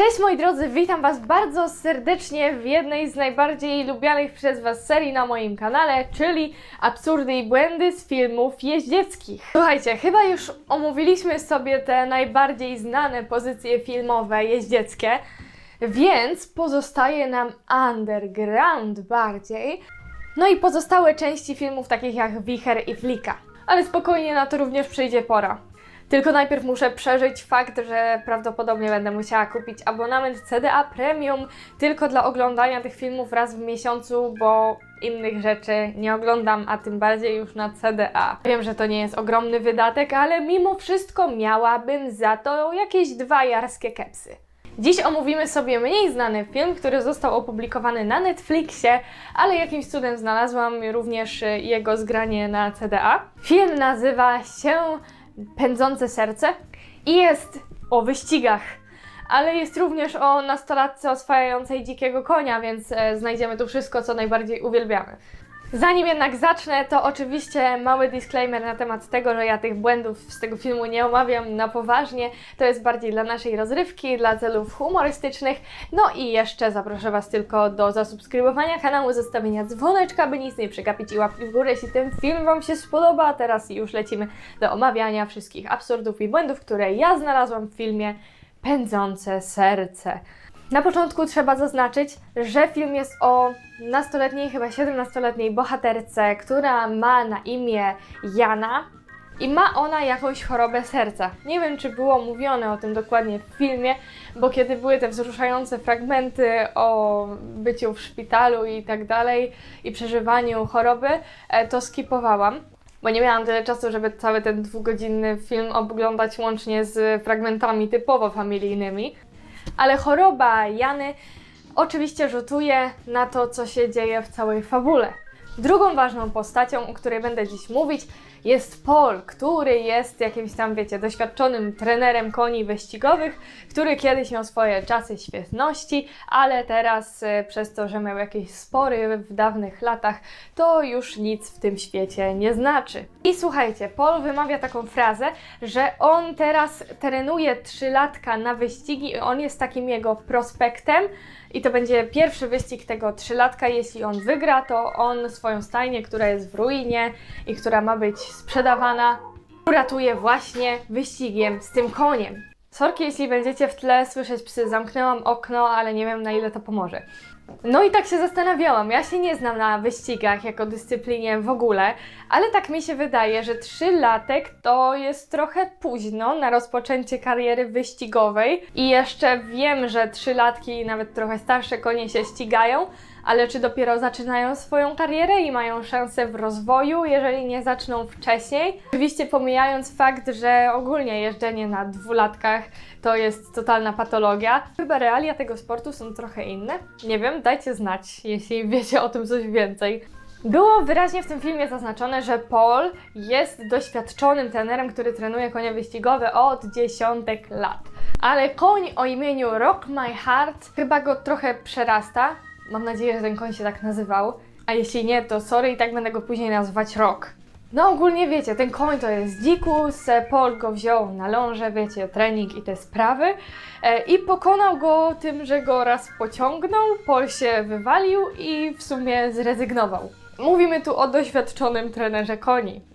Cześć moi drodzy, witam Was bardzo serdecznie w jednej z najbardziej lubianych przez Was serii na moim kanale, czyli Absurdy i Błędy z filmów jeździeckich. Słuchajcie, chyba już omówiliśmy sobie te najbardziej znane pozycje filmowe jeździeckie, więc pozostaje nam underground bardziej, no i pozostałe części filmów takich jak Wicher i Flika. Ale spokojnie na to również przyjdzie pora. Tylko najpierw muszę przeżyć fakt, że prawdopodobnie będę musiała kupić abonament CDA Premium tylko dla oglądania tych filmów raz w miesiącu, bo innych rzeczy nie oglądam, a tym bardziej już na CDA. Wiem, że to nie jest ogromny wydatek, ale mimo wszystko miałabym za to jakieś dwa jarskie kepsy. Dziś omówimy sobie mniej znany film, który został opublikowany na Netflixie, ale jakimś cudem znalazłam również jego zgranie na CDA. Film nazywa się Pędzące serce i jest o wyścigach, ale jest również o nastolatce oswajającej dzikiego konia, więc e, znajdziemy tu wszystko, co najbardziej uwielbiamy. Zanim jednak zacznę, to oczywiście mały disclaimer na temat tego, że ja tych błędów z tego filmu nie omawiam na poważnie. To jest bardziej dla naszej rozrywki, dla celów humorystycznych. No i jeszcze zaproszę Was tylko do zasubskrybowania kanału, zostawienia dzwoneczka, by nic nie przegapić i łapki w górę, jeśli ten film Wam się spodoba. A teraz już lecimy do omawiania wszystkich absurdów i błędów, które ja znalazłam w filmie Pędzące serce. Na początku trzeba zaznaczyć, że film jest o nastoletniej, chyba 17-letniej bohaterce, która ma na imię Jana i ma ona jakąś chorobę serca. Nie wiem, czy było mówione o tym dokładnie w filmie, bo kiedy były te wzruszające fragmenty o byciu w szpitalu i tak dalej i przeżywaniu choroby, e, to skipowałam. Bo nie miałam tyle czasu, żeby cały ten dwugodzinny film oglądać łącznie z fragmentami typowo familijnymi ale choroba Jany oczywiście rzutuje na to, co się dzieje w całej fabule. Drugą ważną postacią, o której będę dziś mówić, jest Paul, który jest jakimś tam, wiecie, doświadczonym trenerem koni wyścigowych, który kiedyś miał swoje czasy świetności, ale teraz e, przez to, że miał jakieś spory w dawnych latach, to już nic w tym świecie nie znaczy. I słuchajcie, Paul wymawia taką frazę, że on teraz trenuje trzylatka na wyścigi on jest takim jego prospektem, i to będzie pierwszy wyścig tego trzylatka. Jeśli on wygra, to on swoją stajnię, która jest w ruinie i która ma być sprzedawana, uratuje właśnie wyścigiem z tym koniem. Sorki, jeśli będziecie w tle słyszeć psy, zamknęłam okno, ale nie wiem na ile to pomoże. No i tak się zastanawiałam. Ja się nie znam na wyścigach jako dyscyplinie w ogóle, ale tak mi się wydaje, że trzylatek to jest trochę późno na rozpoczęcie kariery wyścigowej. I jeszcze wiem, że trzylatki i nawet trochę starsze konie się ścigają, ale czy dopiero zaczynają swoją karierę i mają szansę w rozwoju, jeżeli nie zaczną wcześniej? Oczywiście pomijając fakt, że ogólnie jeżdżenie na dwulatkach to jest totalna patologia. Chyba realia tego sportu są trochę inne. Nie wiem, dajcie znać, jeśli wiecie o tym coś więcej. Było wyraźnie w tym filmie zaznaczone, że Paul jest doświadczonym trenerem, który trenuje konie wyścigowe od dziesiątek lat. Ale koń o imieniu Rock My Heart chyba go trochę przerasta. Mam nadzieję, że ten koń się tak nazywał. A jeśli nie, to sorry i tak będę go później nazywać Rock. No ogólnie wiecie, ten koń to jest dzikus, e, Paul go wziął na ląże, wiecie, trening i te sprawy e, i pokonał go tym, że go raz pociągnął, Paul się wywalił i w sumie zrezygnował. Mówimy tu o doświadczonym trenerze koni.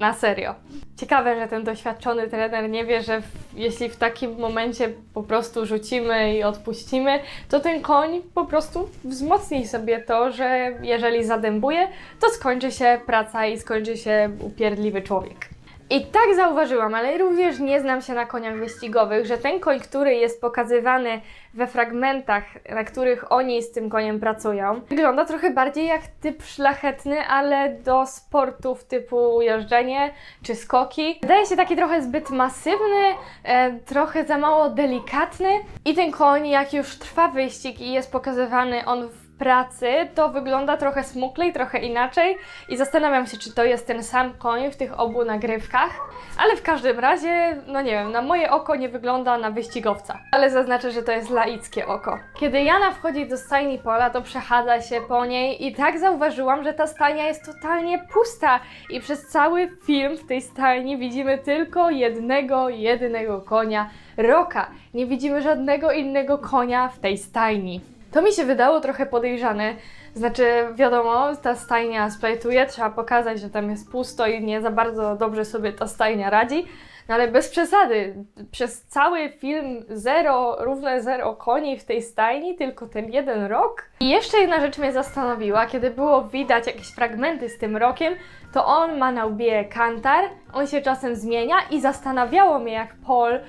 Na serio. Ciekawe, że ten doświadczony trener nie wie, że w, jeśli w takim momencie po prostu rzucimy i odpuścimy, to ten koń po prostu wzmocni sobie to, że jeżeli zadębuje, to skończy się praca i skończy się upierdliwy człowiek. I tak zauważyłam, ale również nie znam się na koniach wyścigowych, że ten koń, który jest pokazywany we fragmentach, na których oni z tym koniem pracują, wygląda trochę bardziej jak typ szlachetny, ale do sportów typu jeżdżenie czy skoki. Wydaje się taki trochę zbyt masywny, e, trochę za mało delikatny. I ten koń, jak już trwa wyścig i jest pokazywany on w pracy, to wygląda trochę smuklej, trochę inaczej i zastanawiam się, czy to jest ten sam koń w tych obu nagrywkach, ale w każdym razie, no nie wiem, na moje oko nie wygląda na wyścigowca, ale zaznaczę, że to jest laickie oko. Kiedy Jana wchodzi do stajni Pola, to przechadza się po niej i tak zauważyłam, że ta stajnia jest totalnie pusta i przez cały film w tej stajni widzimy tylko jednego, jedynego konia, Roka. Nie widzimy żadnego innego konia w tej stajni. To mi się wydało trochę podejrzane. Znaczy, wiadomo, ta stajnia splajtuje, trzeba pokazać, że tam jest pusto i nie za bardzo dobrze sobie ta stajnia radzi. No ale bez przesady, przez cały film zero, równe zero koni w tej stajni, tylko ten jeden rok. I jeszcze jedna rzecz mnie zastanowiła, kiedy było widać jakieś fragmenty z tym rokiem, to on ma na łbie kantar, on się czasem zmienia i zastanawiało mnie, jak Paul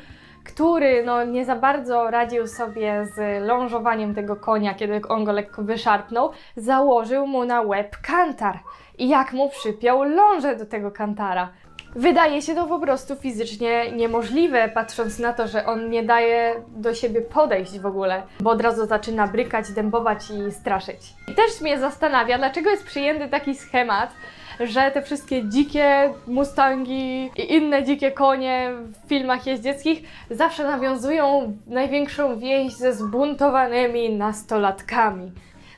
który no, nie za bardzo radził sobie z lążowaniem tego konia, kiedy on go lekko wyszarpnął, założył mu na łeb kantar. I jak mu przypiął lążę do tego kantara. Wydaje się to po prostu fizycznie niemożliwe, patrząc na to, że on nie daje do siebie podejść w ogóle, bo od razu zaczyna brykać, dębować i straszyć. I też mnie zastanawia, dlaczego jest przyjęty taki schemat, że te wszystkie dzikie mustangi i inne dzikie konie w filmach jeździeckich zawsze nawiązują największą więź ze zbuntowanymi nastolatkami.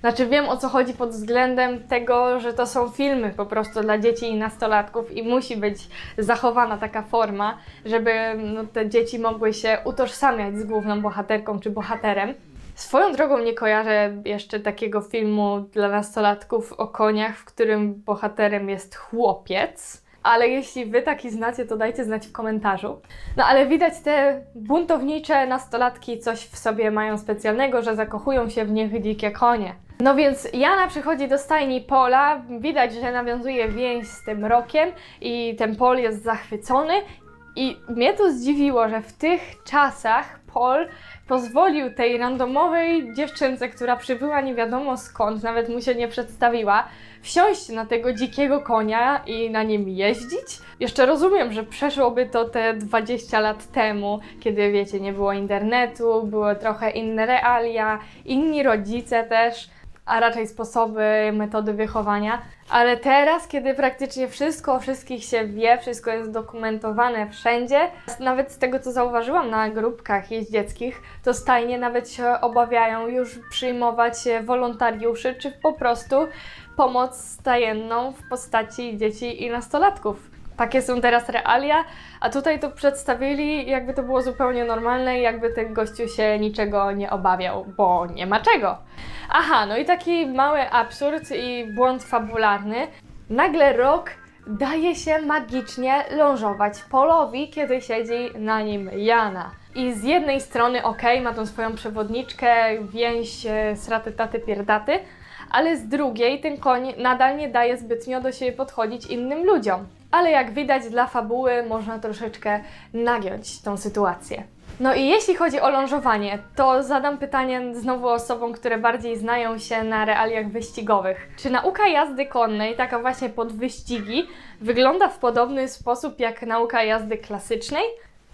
Znaczy wiem o co chodzi pod względem tego, że to są filmy po prostu dla dzieci i nastolatków i musi być zachowana taka forma, żeby no, te dzieci mogły się utożsamiać z główną bohaterką czy bohaterem. Swoją drogą nie kojarzę jeszcze takiego filmu dla nastolatków o koniach, w którym bohaterem jest chłopiec. Ale jeśli wy taki znacie, to dajcie znać w komentarzu. No ale widać te buntownicze nastolatki coś w sobie mają specjalnego, że zakochują się w nich dzikie konie. No więc Jana przychodzi do stajni Pola, widać, że nawiązuje więź z tym rokiem i ten Pol jest zachwycony i mnie to zdziwiło, że w tych czasach Paul pozwolił tej randomowej dziewczynce, która przybyła nie wiadomo skąd, nawet mu się nie przedstawiła, wsiąść na tego dzikiego konia i na nim jeździć. Jeszcze rozumiem, że przeszłoby to te 20 lat temu, kiedy wiecie, nie było internetu, były trochę inne realia, inni rodzice też a raczej sposoby, metody wychowania. Ale teraz, kiedy praktycznie wszystko o wszystkich się wie, wszystko jest dokumentowane wszędzie, nawet z tego co zauważyłam na grupkach jeździeckich, to stajnie nawet się obawiają już przyjmować wolontariuszy, czy po prostu pomoc stajenną w postaci dzieci i nastolatków. Takie są teraz realia, a tutaj to przedstawili, jakby to było zupełnie normalne i jakby ten gościu się niczego nie obawiał, bo nie ma czego. Aha, no i taki mały absurd i błąd fabularny. Nagle rok daje się magicznie lążować Polowi, kiedy siedzi na nim Jana. I z jednej strony, ok, ma tą swoją przewodniczkę, więź e, sraty taty pierdaty, ale z drugiej ten koń nadal nie daje zbytnio do siebie podchodzić innym ludziom. Ale jak widać dla fabuły można troszeczkę nagiąć tą sytuację. No i jeśli chodzi o lążowanie, to zadam pytanie znowu osobom, które bardziej znają się na realiach wyścigowych. Czy nauka jazdy konnej, taka właśnie pod wyścigi, wygląda w podobny sposób jak nauka jazdy klasycznej?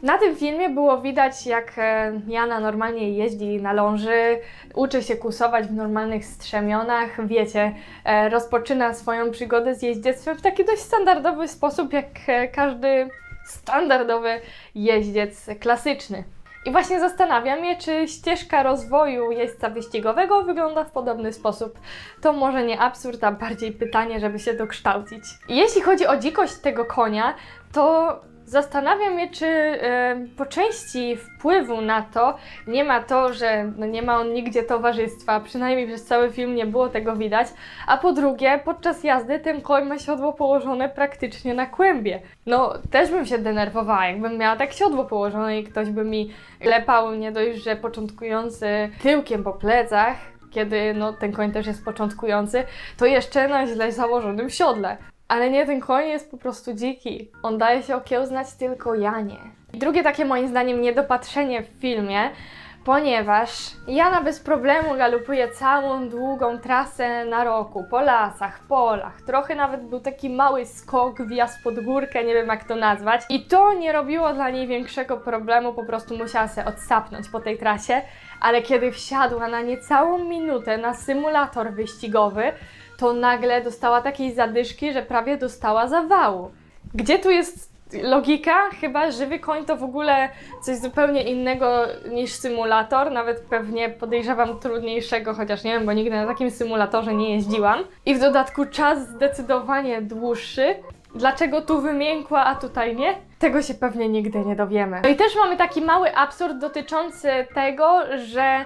Na tym filmie było widać, jak e, Jana normalnie jeździ na ląży, uczy się kusować w normalnych strzemionach, wiecie, e, rozpoczyna swoją przygodę z jeździectwem w taki dość standardowy sposób, jak e, każdy standardowy jeździec klasyczny. I właśnie zastanawiam się, czy ścieżka rozwoju jeźdźca wyścigowego wygląda w podobny sposób. To może nie absurd, a bardziej pytanie, żeby się dokształcić. Jeśli chodzi o dzikość tego konia, to Zastanawiam się, czy e, po części wpływu na to nie ma to, że no nie ma on nigdzie towarzystwa, przynajmniej przez cały film nie było tego widać, a po drugie, podczas jazdy ten koń ma siodło położone praktycznie na kłębie. No, też bym się denerwowała, jakbym miała tak siodło położone i ktoś by mi lepał nie dość, że początkujący tyłkiem po plecach, kiedy no, ten koń też jest początkujący, to jeszcze na źle założonym siodle. Ale nie, ten koń jest po prostu dziki. On daje się okiełznać tylko Janie. I drugie takie moim zdaniem niedopatrzenie w filmie, ponieważ Jana bez problemu galopuje całą długą trasę na roku, po lasach, polach. Trochę nawet był taki mały skok, wjazd pod górkę, nie wiem jak to nazwać. I to nie robiło dla niej większego problemu, po prostu musiała się odsapnąć po tej trasie. Ale kiedy wsiadła na niecałą minutę na symulator wyścigowy, to nagle dostała takiej zadyszki, że prawie dostała zawału. Gdzie tu jest logika? Chyba żywy koń to w ogóle coś zupełnie innego niż symulator, nawet pewnie podejrzewam trudniejszego, chociaż nie wiem, bo nigdy na takim symulatorze nie jeździłam. I w dodatku czas zdecydowanie dłuższy. Dlaczego tu wymiękła, a tutaj nie? Tego się pewnie nigdy nie dowiemy. No i też mamy taki mały absurd dotyczący tego, że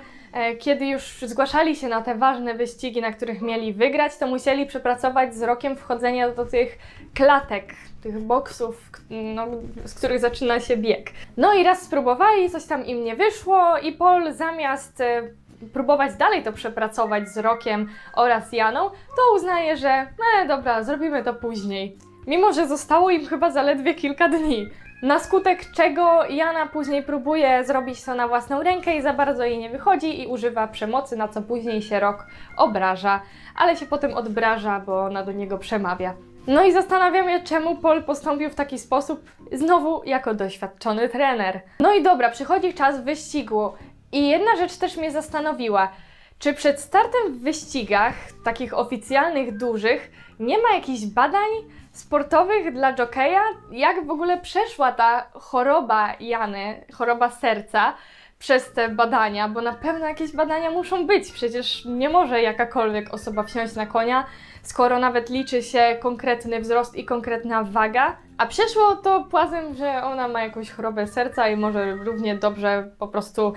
kiedy już zgłaszali się na te ważne wyścigi, na których mieli wygrać, to musieli przepracować z rokiem wchodzenia do tych klatek, tych boksów, no, z których zaczyna się bieg. No i raz spróbowali, coś tam im nie wyszło i Paul zamiast e, próbować dalej to przepracować z Rokiem oraz Janą, to uznaje, że e, dobra, zrobimy to później. Mimo, że zostało im chyba zaledwie kilka dni. Na skutek czego Jana później próbuje zrobić to na własną rękę i za bardzo jej nie wychodzi i używa przemocy, na co później się Rok obraża, ale się potem odbraża, bo ona do niego przemawia. No i zastanawiam się, czemu Paul postąpił w taki sposób, znowu jako doświadczony trener. No i dobra, przychodzi czas wyścigu i jedna rzecz też mnie zastanowiła. Czy przed startem w wyścigach, takich oficjalnych, dużych, nie ma jakichś badań sportowych dla jokeja? Jak w ogóle przeszła ta choroba Jany, choroba serca przez te badania? Bo na pewno jakieś badania muszą być. Przecież nie może jakakolwiek osoba wsiąść na konia, skoro nawet liczy się konkretny wzrost i konkretna waga. A przeszło to płazem, że ona ma jakąś chorobę serca i może równie dobrze po prostu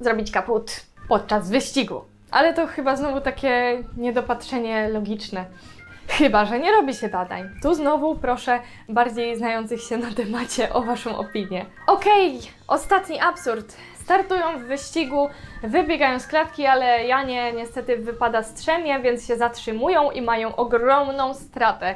zrobić kaput podczas wyścigu. Ale to chyba znowu takie niedopatrzenie logiczne. Chyba, że nie robi się badań. Tu znowu proszę bardziej znających się na temacie o Waszą opinię. Okej, ostatni absurd. Startują w wyścigu, wybiegają z klatki, ale Janie niestety wypada strzemie, więc się zatrzymują i mają ogromną stratę.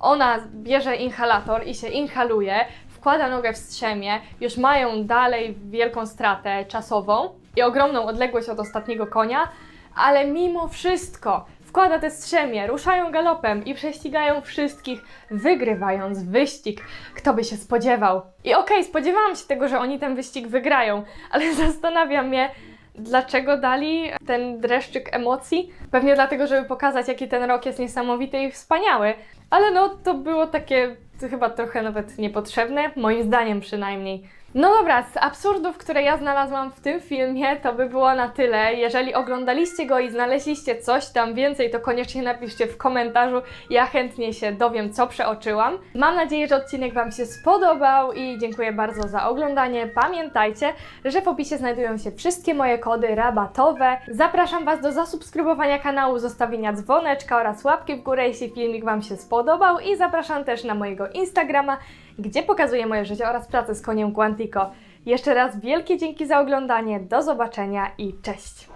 Ona bierze inhalator i się inhaluje, wkłada nogę w strzemię, już mają dalej wielką stratę czasową i ogromną odległość od ostatniego konia, ale mimo wszystko wkłada te strzemie, ruszają galopem i prześcigają wszystkich, wygrywając wyścig. Kto by się spodziewał? I okej, spodziewałam się tego, że oni ten wyścig wygrają, ale zastanawiam mnie, dlaczego dali ten dreszczyk emocji. Pewnie dlatego, żeby pokazać, jaki ten rok jest niesamowity i wspaniały. Ale no, to było takie chyba trochę nawet niepotrzebne, moim zdaniem przynajmniej. No dobra, z absurdów, które ja znalazłam w tym filmie, to by było na tyle. Jeżeli oglądaliście go i znaleźliście coś tam więcej, to koniecznie napiszcie w komentarzu. Ja chętnie się dowiem, co przeoczyłam. Mam nadzieję, że odcinek Wam się spodobał i dziękuję bardzo za oglądanie. Pamiętajcie, że w opisie znajdują się wszystkie moje kody rabatowe. Zapraszam Was do zasubskrybowania kanału, zostawienia dzwoneczka oraz łapki w górę, jeśli filmik Wam się spodobał i zapraszam też na mojego Instagrama, gdzie pokazuję moje życie oraz pracę z koniem Quantico. Jeszcze raz wielkie dzięki za oglądanie, do zobaczenia i cześć!